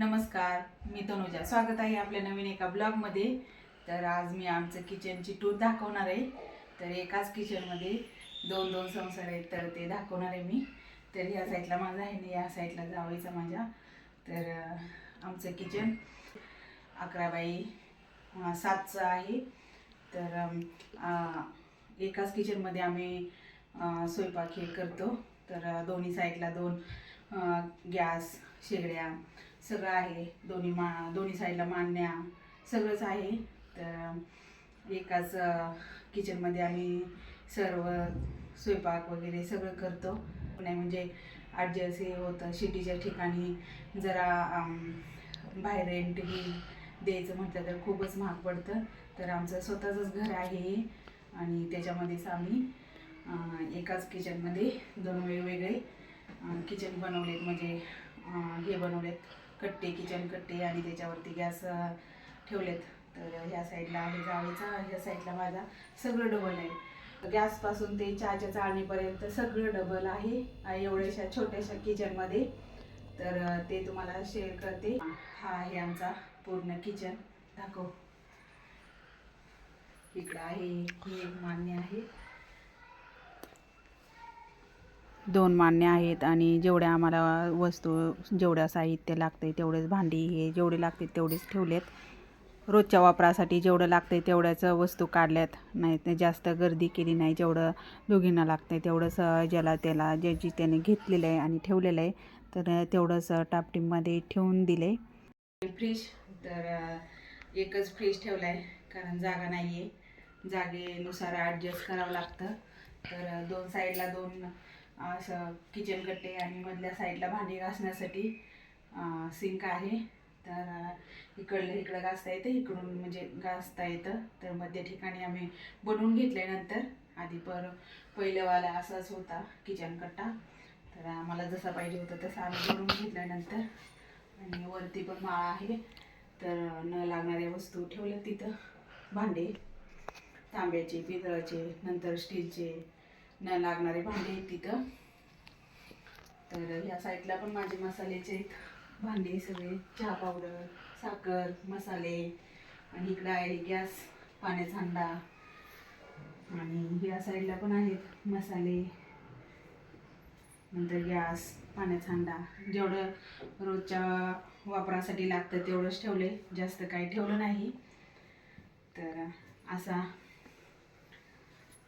नमस्कार मी तनुजा. स्वागत आहे आपल्या नवीन एका ब्लॉगमध्ये. तर आज मी आमचं किचनची टूर दाखवणार आहे. तर एकाच किचनमध्ये दोन दोन संसार आहेत तर ते दाखवणार आहे मी. तर ह्या साईडला माझा आहे आणि या साईडला जावायचा माझ्या. तर आमचं किचन अकरा बाई सातचं आहे. तर एकाच किचनमध्ये आम्ही स्वयंपाक हे करतो. तर दोन्ही साईडला दोन गॅस शेगड्या सगळं आहे. दोन्ही मा दोन्ही साईडला मांडण्या सगळंच आहे. तर एकाच किचनमध्ये आम्ही सर्व स्वयंपाक वगैरे सगळं करतो. नाही म्हणजे ॲडजस्ट हे होतं सिटीच्या ठिकाणी जरा बाहेर रेंट ही द्यायचं म्हटलं तर खूपच महाग पडतं. तर आमचं स्वतःचंच घर आहे आणि त्याच्यामध्येच आम्ही एकाच किचनमध्ये दोन वेगवेगळे किचन बनवलेत. म्हणजे हे बनवलेत. कट्टे किचन कट्टे आणि त्याच्यावरती गॅस ठेवलेत. तर ह्या साईडला आहे जावेचा ह्या साईडला माझा सगळं डबल आहे. गॅसपासून ते चहाच्या चाळणीपर्यंत सगळं डबल आहे. एवढ्याशा छोट्याशा किचनमध्ये तर ते तुम्हाला शेअर करते. हा आहे आमचा पूर्ण किचन दाखव. इकडं आहे ही एक मान्य आहे. दोन मान्य आहेत आणि जेवढ्या आम्हाला वस्तू जेवढ्या साहित्य लागते तेवढेच भांडी हे जेवढे लागते तेवढेच ठेवलेत. रोजच्या वापरासाठी जेवढं लागते तेवढ्याच वस्तू काढल्यात. नाही ते जास्त गर्दी केली नाही जेवढं दोघींना लागते तेवढंच ज्याला त्याला ज्याची त्याने घेतलेलं आहे आणि ठेवलेलं आहे तर तेवढंच टापटीमध्ये ठेवून दिले फ्रीज तर एकच फ्रीज ठेवला आहे कारण जागा नाही आहे जागेनुसार ॲडजस्ट करावं लागतं. तर दोन साईडला दोन असं किचन कट्टे आणि मधल्या साईडला भांडी घासण्यासाठी सिंक आहे. तर इकडलं इकडं घासता येतं इकडून म्हणजे घासता येतं. तर मध्य ठिकाणी आम्ही बनवून घेतल्यानंतर आधी पर पहिलंवाला असाच होता किचन कट्टा तर आम्हाला जसा पाहिजे होता तसा आम्ही बनवून घेतल्यानंतर आणि वरती पण माळा आहे. तर न लागणाऱ्या वस्तू ठेवल्या तिथं. भांडे. तांब्याचे पितळाचे नंतर स्टीलचे न लागणारे भांडे आहेत तिथं. तर ह्या साईडला पण माझे मसाल्याचे भांडे सगळे चहा पावडर साखर मसाले आणि इकडं आहे गॅस पाण्याचा हंडा आणि या साईडला पण आहेत मसाले. नंतर गॅस पाण्याचा हंडा जेवढं रोजच्या वापरासाठी लागतं तेवढंच ठेवले. जास्त काही ठेवलं नाही. तर असा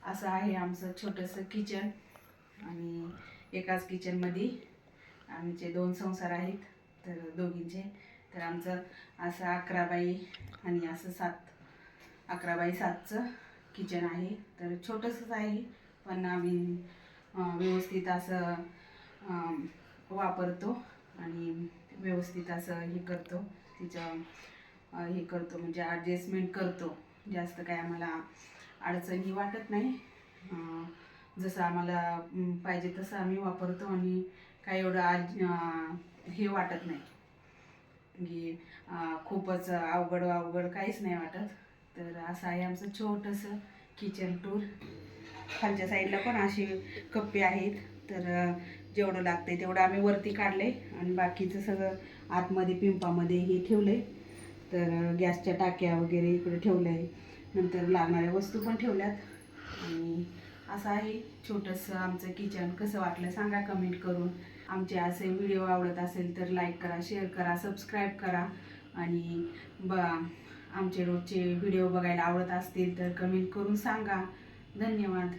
असं आहे आमचं छोटंसं किचन आणि एकाच किचनमध्ये आमचे दोन संसार आहेत तर दोघींचे. तर आमचं असं अकरा बाई आणि असं सात अकरा बाई सातचं किचन आहे. तर छोटंसंच आहे पण आम्ही व्यवस्थित असं वापरतो आणि व्यवस्थित असं हे करतो. तिचं हे करतो म्हणजे ॲडजस्टमेंट करतो. जास्त काय आम्हाला अडचणी वाटत नाही. जसं आम्हाला पाहिजे तसं आम्ही वापरतो आणि काय एवढं आज हे वाटत नाही. म्हणजे, की खूपच अवघड अवघड काहीच नाही वाटत. तर असं आहे आमचं छोटंसं किचन टूर खालच्या साईडला पण असे कप्पे आहेत. तर जेवढं लागते तेवढं आम्ही वरती काढले आणि बाकीचं सगळं आतमध्ये पिंपामध्ये हे ठेवले तर गॅसच्या टाक्या वगैरे इकडे ठेवलं आहे नंतर लागणाऱ्या वस्तू पण ठेवल्यात. आणि असं आहे. छोटंसं आमचं किचन कसं वाटलं सांगा कमेंट करून. आमचे असे व्हिडिओ आवडत असेल तर लाईक करा शेअर करा सबस्क्राईब करा. आणि ब आमचे रोजचे व्हिडिओ बघायला आवडत असतील तर कमेंट करून सांगा. धन्यवाद.